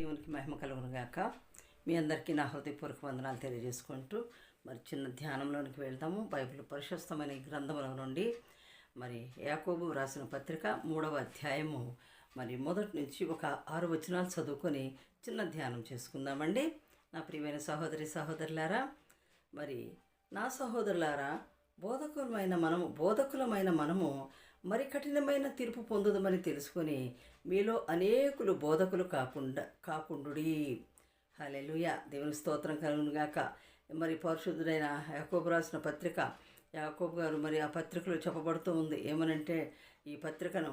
దేవునికి మహిమ కలుగునుగాక మీ అందరికీ నా హృదయపూర్వక వందనాలు తెలియజేసుకుంటూ మరి చిన్న ధ్యానంలోనికి వెళ్తాము బైబిల్ పరిశుద్ధమైన ఈ గ్రంథముల నుండి మరి యాకోబు రాసిన పత్రిక మూడవ అధ్యాయము. మరి మొదటి నుంచి ఒక ఆరు వచనాలు చదువుకొని చిన్న ధ్యానం చేసుకుందామండి. నా ప్రియమైన సహోదరి సహోదరులారా మరి నా సహోదరులారా బోధకులమైన మనము బోధకులమైన మనము మరి కఠినమైన తీర్పు పొందుదమని తెలుసుకొని మీలో అనేకులు బోధకులు కాకుండా కాకుండుడి. హలెలుయ దేవుని స్తోత్రం కలుగునుగాక మరి పరిశుద్ధుడైన యాకోబు రాసిన పత్రిక యాకోబు గారు మరి ఆ పత్రికలో చెప్పబడుతూ ఉంది. ఏమనంటే ఈ పత్రికను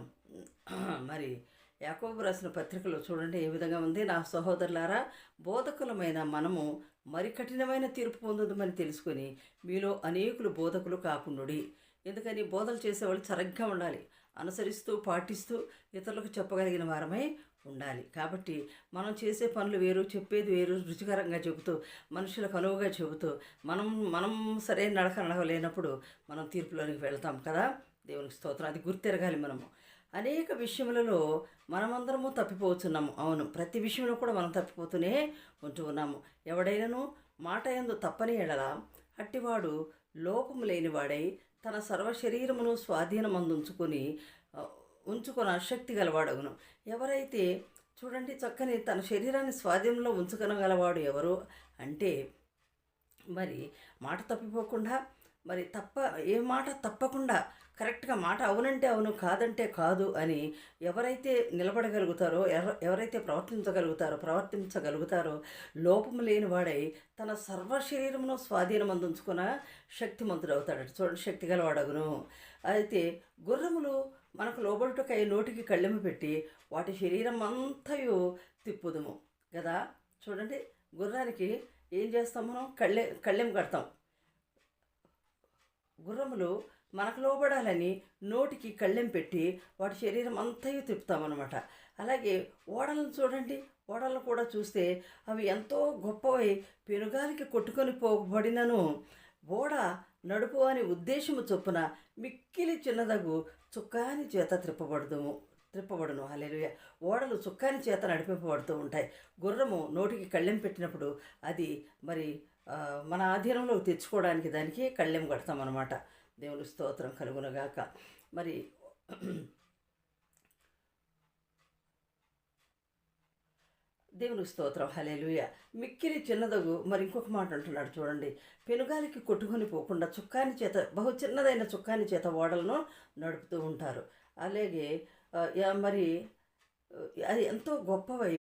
మరి యాకోబు రాసిన పత్రికలో చూడండి ఏ విధంగా ఉంది. నా సహోదరులారా బోధకులమైన మనము మరి కఠినమైన తీర్పు పొందుదమని తెలుసుకొని మీలో అనేకులు బోధకులు కాకుండుడి. ఎందుకని బోధలు చేసేవాళ్ళు సరిగ్గా ఉండాలి. అనుసరిస్తూ పాటిస్తూ ఇతరులకు చెప్పగలిగిన వారమై ఉండాలి. కాబట్టి మనం చేసే పనులు వేరు చెప్పేది వేరు రుచికరంగా చెబుతూ మనుషులకు అనువుగా చెబుతూ మనం మనం సరైన నడక నడవలేనప్పుడు మనం తీర్పులోనికి వెళ్తాం కదా. దేవునికి స్తోత్రం. అది గుర్తెరగాలి మనము. అనేక విషయములలో మనమందరము తప్పిపోతున్నాము. అవును ప్రతి విషయంలో కూడా మనం తప్పిపోతూనే ఉంటూ ఉన్నాము. ఎవడైనాను మాట ఎందు తప్పని ఎడల అట్టివాడు లోపము లేనివాడై తన సర్వ శరీరమును స్వాధీనమందుంచుకొని ఉంచుకున్న శక్తి గలవాడగును. ఎవరైతే చూడండి చక్కని తన శరీరాన్ని స్వాధీనంలో ఉంచుకొనగలవాడు ఎవరు అంటే మరి మాట తప్పిపోకుండా మరి తప్ప ఏ మాట తప్పకుండా కరెక్ట్గా మాట అవునంటే అవును కాదంటే కాదు అని ఎవరైతే నిలబడగలుగుతారో ఎవరైతే ప్రవర్తించగలుగుతారో ప్రవర్తించగలుగుతారో లోపము లేని వాడై తన సర్వ శరీరమును స్వాధీనం అందించుకున్న శక్తిమంతుడు అవుతాడు చూడండి శక్తి గలవాడగును అయితే గుర్రములు మనకు లోబడుటకై నోటికి కళ్ళెము పెట్టి వాటి శరీరం అంతయు తిప్పుదుము. కదా చూడండి గుర్రానికి ఏం చేస్తాం మనం? కళ్ళె కళ్ళెం కడతాం. గుర్రములు మనకు లోబడాలని నోటికి కళ్ళెం పెట్టి వాటి శరీరం అంతయు తిప్పుతామన్నమాట. అలాగే ఓడలను చూడండి. ఓడలను కూడా చూస్తే అవి ఎంతో గొప్పవై పెనుగాలికి కొట్టుకొని పోబడినను. ఓడ నడుపు అనే ఉద్దేశము చొప్పున మిక్కిలి చిన్నదగు చుక్కాని చేత త్రిప్పబడుదుము. త్రిప్పబడును హల్లెలూయా. ఓడలు చుక్కాని చేత నడిపింపబడుతూ ఉంటాయి. గుర్రము నోటికి కళ్ళెం పెట్టినప్పుడు అది మరి మన ఆధీనంలోకి తెచ్చుకోవడానికి దానికి కళ్ళెం కడతామన్నమాట. దేవుని స్తోత్రం కలుగునగాక. మరి దేవుని స్తోత్రం. హలేలుయ మిక్కిలి చిన్నదగు మరి ఇంకొక మాట అంటున్నాడు చూడండి. పెనుగాలికి కొట్టుకొని పోకుండా చుక్కాని చేత బహు చిన్నదైన చుక్కాని చేత ఓడలను నడుపుతూ ఉంటారు. అలాగే మరి అది ఎంతో గొప్పవై